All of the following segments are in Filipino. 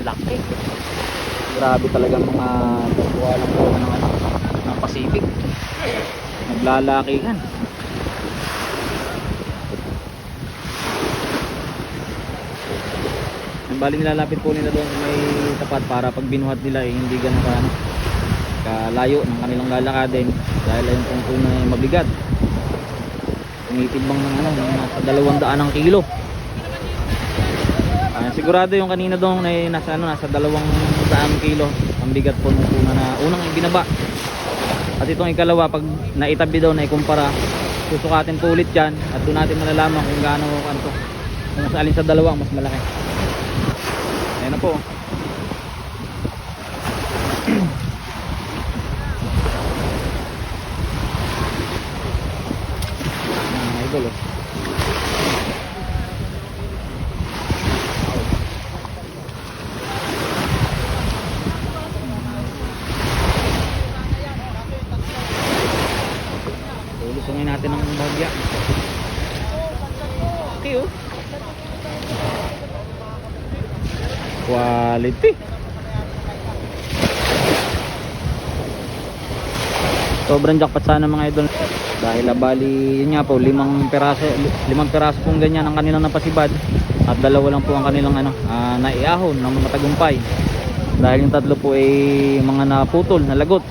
Laki. Grabe talaga mga kukuha ng buwan ng, ano, ng Pacific. Naglalakihan. Bali nilalapit po nila doon may tapat para pag binuhat nila eh, hindi ganun ka, ano, kalayo ng kanilang lalakadin dahil ayun pong puno ay mabigat. Tumitibang ng ano, nasa dalawang daan ng kilo. Ah, sigurado yung kanina doon ay nasa ano nasa dalawang daan kilo ang bigat po ng puno na unang binaba. At itong ikalawa pag naitabi daw na ikumpara susukatin po ulit yan at doon natin malalaman kung gaano ano to kung sa alin sa dalawa mas malaki. Ayan na po. Mga idol oh. Lulusungin natin ang bagya. Okay oh. Quality. Sobrang jackpot sana mga idol. Dahil ah, bali, yun nga po, limang peraso, li- limang peraso pong ganyan ang kanilang napasibad. At dalawa lang po ang kanilang ano, ah, naiahon ng mga tagumpay. Dahil yung tatlo po ay mga naputol, nalagot.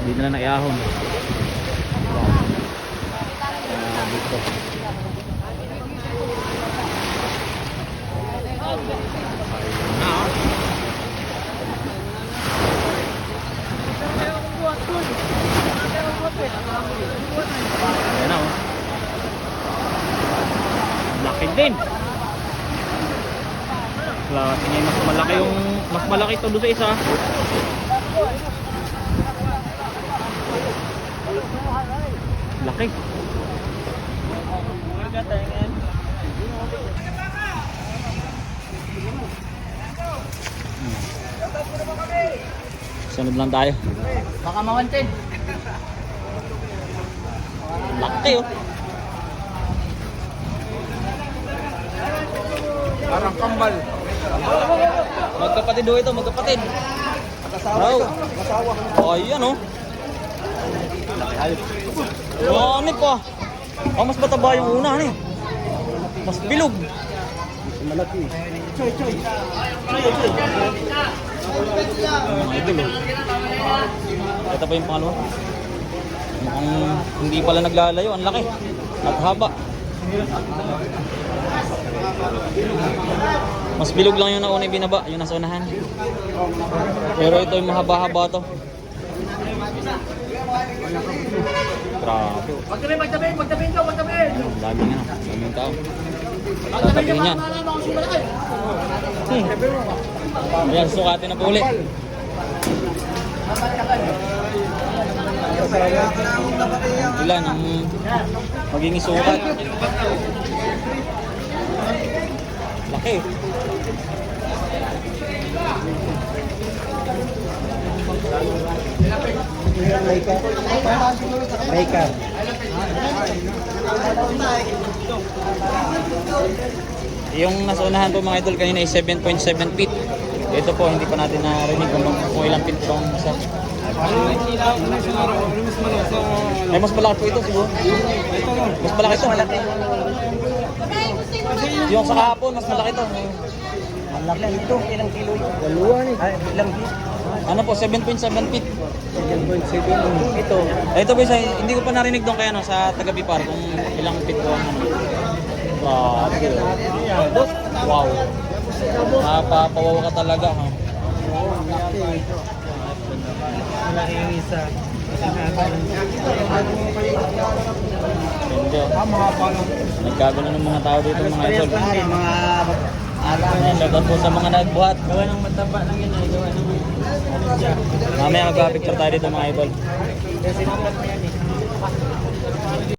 Hindi nila naiahon. Ah, dito. Ayan na oh. Laki din. Klase niya mas malaki yung mas malaki to doon sa isa. Laki. Sunod lang tayo. Baka mawanted. Laki oh. Parang kambal. Magkapatid do ito, magkapatid. Nakasawa Bro. ito. Oh, ayan oh. Oh, ano pa? Oh, mas mataba yung una, ano. Mas bilog. Malaki. Choy, choy. Ang mga idol oh. Ito pa yung pangalawa. Mukhang hindi pala naglalayo, ang laki. At haba. Mas bilog lang yung nauna yung binaba, yung nasa unahan. Pero ito yung mahaba-haba to. Grabe. Magtabi, magtabi, magtabi ito, magtabi. Ang daming ano, daming tao. Tatabihin yan. Hmm. Ayan, sukatin na po ulit. Ilan ang maging sukat? Laki. Maker. Yung nasa unahan po mga idol kanina ay 7.7 feet. Ito po, hindi pa natin narinig kung, kung ilang po ang isa. Ay, mas malaki po ito siguro. Mas malaki ito. Yung sa kahapon, mas malaki ito. Malaki ito. Ilang kilo ito? Dalawa ni. Ay, ilang kilo? Ano po, 7.7 feet. 7.7. Ito. Ito po isa, hindi ko pa narinig doon kaya no, sa taga Bipar kung ilang feet po ang ano. Grabe. Wow. Napapawaw ka talaga. Ha? Malaki yung isa. Hindi. balong. Nagkagulo ng mga tao dito mga idol. mga shoutout po sa mga nagbuhat. Gawa ng mataba lang yun ay gawa ng. Mamaya mag-picture tayo dito mga idol. Kasi naman yan eh.